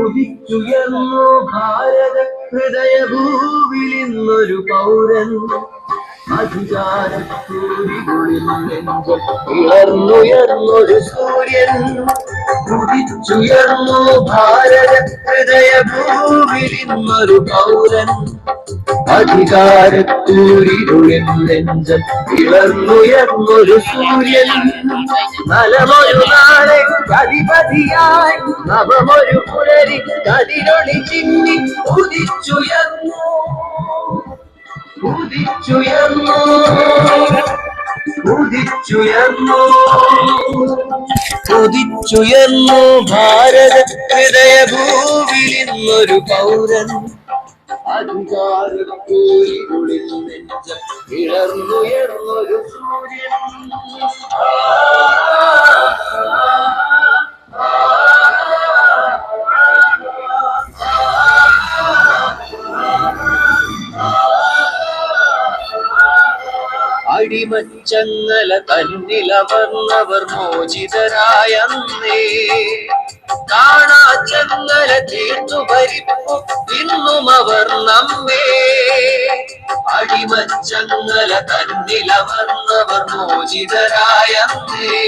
ഉദിച്ചുയർന്നു ഭാരത ഹൃദയഭൂവിലിന്നൊരു പൗരൻ. അധികാരത്തൂരികളിൽ ഉയർന്നുയർന്നൊരു ഇളർന്നുയർന്നൊരു സൂര്യൻ. ഉദിച്ചുയർന്നു ഭാരത ഹൃദയഭൂവിലിന്നൊരു പൗരൻ. അധികാരത്തൂരിരുളിൽ ഇളർന്നുയർന്നൊരു സൂര്യൻ. നലമൊരു നാളെ അധിപതിയായി നവമൊരു പുലരി കതിരൊളി ചിന്നി ഉദിച്ചുയർന്നു. ഉദിച്ചുയർന്നു. ഉദിച്ചുയർന്നു. ഉദിച്ചുയർന്നു ഭാരത ഹൃദയഭൂവിലിന്നൊരു പൗരൻ. അധികാരക്കൂരിനുള്ളിൽ നെഞ്ചം ഇളർന്നുയർന്നൊരു സൂര്യൻ. അടിമച്ചങ്ങല തന്നിലമർന്നവർ മോചിതരായന്നേ. കാണാച്ചങ്ങല തീർത്തു ഭരിപ്പു ഇന്നും അവർ നമ്മേ. അടിമച്ചങ്ങല തന്നിലമർന്നവർ മോചിതരായന്നേ.